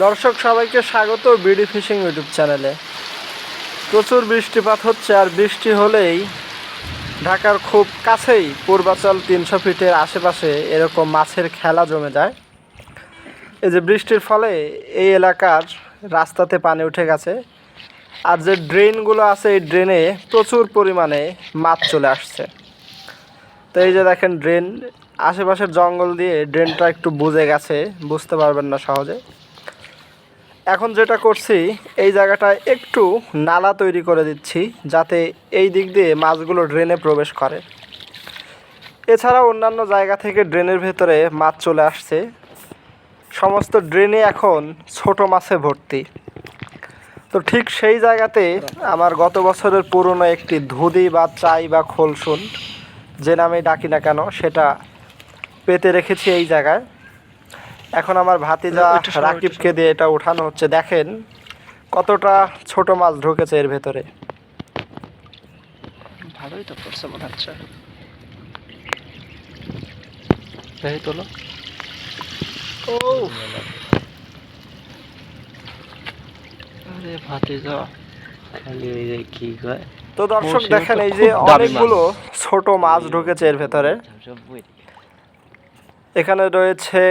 দর্শক সবাইকে স্বাগত বিডি ফিশিং ইউটিউব চ্যানেলে। প্রচুর বৃষ্টিপাত হচ্ছে আর বৃষ্টি হলেই ঢাকার খুব কাছেই পূর্বাচল তিনশো ফিটের আশেপাশে এরকম মাছের খেলা জমে যায়। এই যে বৃষ্টির ফলে এই এলাকার রাস্তাতে পানি উঠে গেছে আর যে ড্রেনগুলো আছে এই ড্রেনে প্রচুর পরিমাণে মাছ চলে আসছে। তো এই যে দেখেন ড্রেন, আশেপাশের জঙ্গল দিয়ে ড্রেনটা একটু বুঝে গেছে, বুঝতে পারবেন না সহজে। এখন যেটা করছি, এই জায়গাটায় একটু নালা তৈরি করে দিচ্ছি, যাতে এই দিক দিয়ে মাছগুলো ড্রেনে প্রবেশ করে। এছাড়া অন্যান্য জায়গা থেকে ড্রেনের ভেতরে মাছ চলে আসছে। সমস্ত ড্রেনে এখন ছোট মাছে ভর্তি। তো ঠিক সেই জায়গাতে আমার গত বছরের পুরনো একটি ধুদি বা চাই বা খোলসুন, যে নামে ডাকি না কেন, সেটা পেতে রেখেছি এই জায়গায়। এখন আমার ভাতিজা রাকিবকে দিয়ে এটা উঠানো হচ্ছে দেখেন কতটা ছোট মাছ ঢুকেছে এর ভেতরে। ভালোই তো করছে মনে হচ্ছে। এই তোলো ও আরে ভাতে যা খালি ওই যে কি কয়? তো দর্শক দেখেন এই যে। অনেকগুলো ছোট মাছ ঢুকেছে এর ভেতরে। এখানে রয়েছে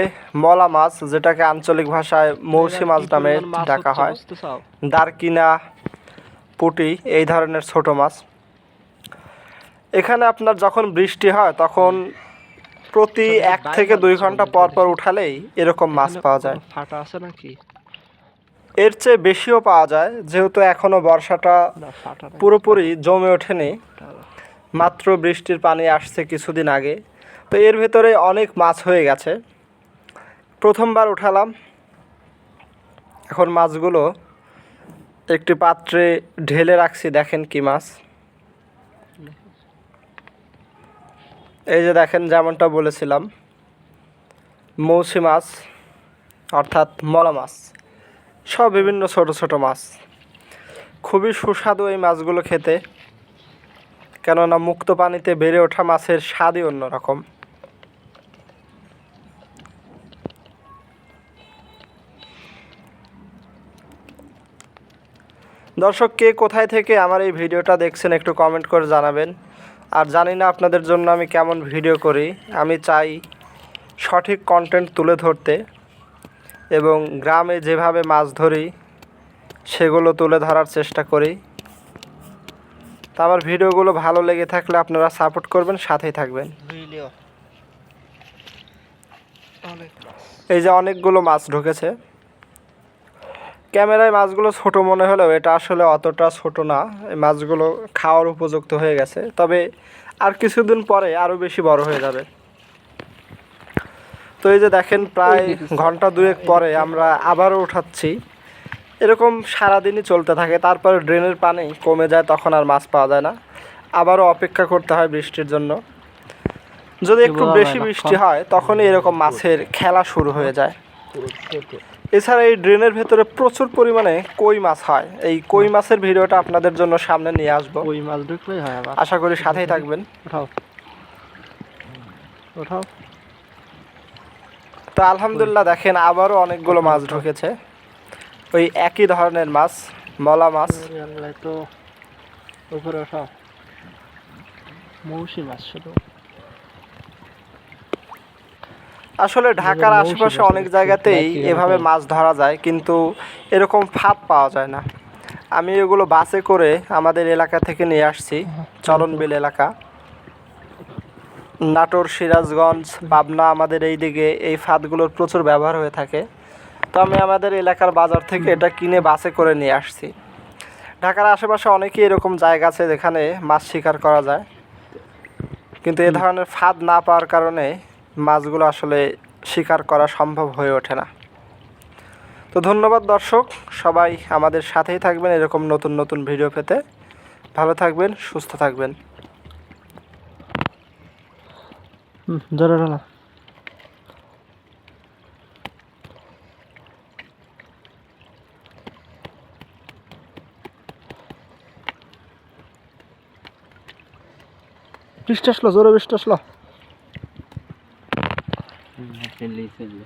মলা মাছ যেটাকে আঞ্চলিক ভাষায় মৌসি মাছ নামে ডাকা হয়। দারকিনা পুটি এই ধরনের ছোট মাছ। এখানে আপনার যখন বৃষ্টি হয় তখন প্রতি এক থেকে দুই ঘণ্টা পর পর উঠালেই এরকম মাছ পাওয়া যায়। ফাটা আছে নাকি? এর চেয়ে বেশিও পাওয়া যায় যেহেতু এখনও বর্ষাটা। পুরোপুরি জমে ওঠেনি। মাত্র বৃষ্টির পানি আসছে কিছুদিন আগে। তো এর ভেতরে অনেক মাছ হয়ে গেছে। প্রথমবার উঠালাম। এখন মাছগুলো একটি পাত্রে ঢেলে রাখছি, দেখেন কি মাছ। এই যে দেখেন, যেমনটা বলেছিলাম মৌসি মাছ, অর্থাৎ মলা মাছ, সব বিভিন্ন ছোট ছোট মাছ। খুবই সুস্বাদু এই মাছগুলো খেতে, কেননা মুক্ত পানিতে বেড়ে ওঠা মাছের স্বাদই অন্যরকম। দর্শক কে কোথায় থেকে আমার এই ভিডিওটা দেখছেন একটু কমেন্ট করে জানাবেন। আর জানি না আপনাদের জন্য আমি কেমন ভিডিও করি। আমি চাই সঠিক কন্টেন্ট তুলে ধরতে এবং গ্রামে যেভাবে মাছ ধরি সেগুলো তুলে ধরার চেষ্টা করি। তো আমার ভিডিওগুলো ভালো লেগে থাকলে আপনারা সাপোর্ট করবেন সাথেই থাকবেন। এই যে অনেকগুলো মাছ ঢুকেছে। ক্যামেরায় মাছগুলো ছোট মনে হলেও এটা আসলে অতটা ছোট না। এই মাছগুলো খাওয়ার উপযুক্ত হয়ে গেছে। তবে আর কিছুদিন পরে আরও বেশি বড় হয়ে যাবে। তো এই যে দেখেন প্রায় ঘণ্টা দুয়েক পরে আমরা আবারও উঠাচ্ছি। এরকম সারাদিনই চলতে থাকে। তারপরে ড্রেনের পানি কমে যায় তখন আর মাছ পাওয়া যায় না। আবারও অপেক্ষা করতে হয় বৃষ্টির জন্য। যদি একটু বেশি বৃষ্টি হয় তখনই এরকম মাছের খেলা শুরু হয়ে যায়। এছাড়া এই ড্রেনের ভেতরে প্রচুর পরিমাণে কই মাছ হয়। এই কই মাছের ভিডিওটা আপনাদের জন্য সামনে নিয়ে আসব। কই মাছ ঢুকলেই হয় আবার। আশা করি সাথেই থাকবেন। ওঠাও। উঠাও তো আলহামদুলিল্লাহ দেখেন আবারও অনেকগুলো মাছ ঢুকেছে। ওই একই ধরনের মাছ মলা মাছ। তো উপরে উঠাও মৌসি মাছ শুধু। আসলে ঢাকার আশেপাশে অনেক জায়গাতেই এভাবে মাছ ধরা যায় কিন্তু এরকম ফাঁদ পাওয়া যায় না। আমি এগুলো বাসে করে আমাদের এলাকা থেকে নিয়ে আসছি চলনবিল এলাকা। নাটোর সিরাজগঞ্জ পাবনা আমাদের এই দিকে এই ফাঁদগুলোর প্রচুর ব্যবহার হয়ে থাকে। তো আমি আমাদের এলাকার বাজার থেকে এটা কিনে বাসে করে নিয়ে আসছি। ঢাকার আশেপাশে অনেকই এরকম জায়গা আছে যেখানে মাছ শিকার করা যায়। কিন্তু এ ধরনের ফাঁদ না পাওয়ার কারণে মাছগুলো আসলে শিকার করা সম্ভব হয়ে ওঠে না। তো ধন্যবাদ দর্শক, সবাই আমাদের সাথেই থাকবেন এরকম নতুন নতুন ভিডিও পেতে। ভালো থাকবেন, সুস্থ থাকবেন। জোরে বৃষ্টি আসলো, জোরে বৃষ্টি আসলো। છેલ્લી છેલ્લી